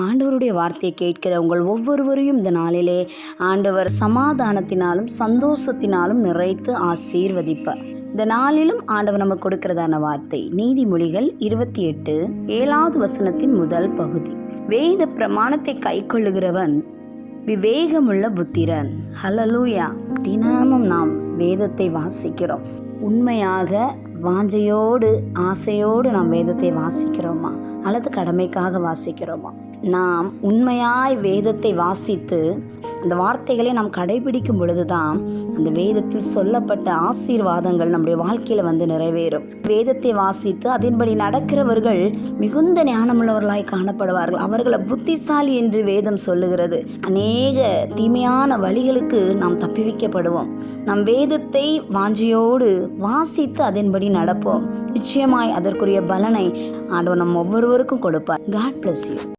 ஆண்டவருடைய வார்த்தையை கேட்கிற உங்கள் ஒவ்வொருவரையும் இந்த நாளிலே ஆண்டவர் சமாதானத்தினாலும் சந்தோஷத்தினாலும் நிறைத்து ஆசீர்வதிப்பார் இந்த நாளிலும் ஆண்டவர் நமக்கு கொடுக்கிறதான வார்த்தை நீதிமொழிகள் இருபத்தி எட்டு ஏழாவது வசனத்தின் முதல் பகுதி. வேத பிரமாணத்தை கைக்கொள்ளுகிறவன் விவேகமுள்ள புத்திரன். ஹலலூயா தினமும் நாம் வேதத்தை வாசிக்கிறோம். உண்மையாக வாஞ்சையோடு ஆசையோடு நாம் வேதத்தை வாசிக்கிறோமா? அல்லது கடமைக்காக வாசிக்கிறோமா? நாம் உண்மையாய் வேதத்தை வாசித்து அந்த வார்த்தைகளை நாம் கடைபிடிக்கும் பொழுதுதான் அந்த வேதத்தில் சொல்லப்பட்ட ஆசீர்வாதங்கள் நம்முடைய வாழ்க்கையில் வந்து நிறைவேறும். வேதத்தை வாசித்து அதன்படி நடக்கிறவர்கள் மிகுந்த ஞானமுள்ளவர்களாய் காணப்படுவார்கள். அவர்களை புத்திசாலி என்று வேதம் சொல்லுகிறது. அநேக தீமையான வழிகளுக்கு நாம் தப்பி வைக்கப்படுவோம். நம் வேதத்தை வாஞ்சியோடு வாசித்து அதன்படி நடப்போம். நிச்சயமாய் அதற்குரிய பலனை ஆண்டவர் நம் ஒவ்வொருவருக்கும் கொடுப்பார். God bless you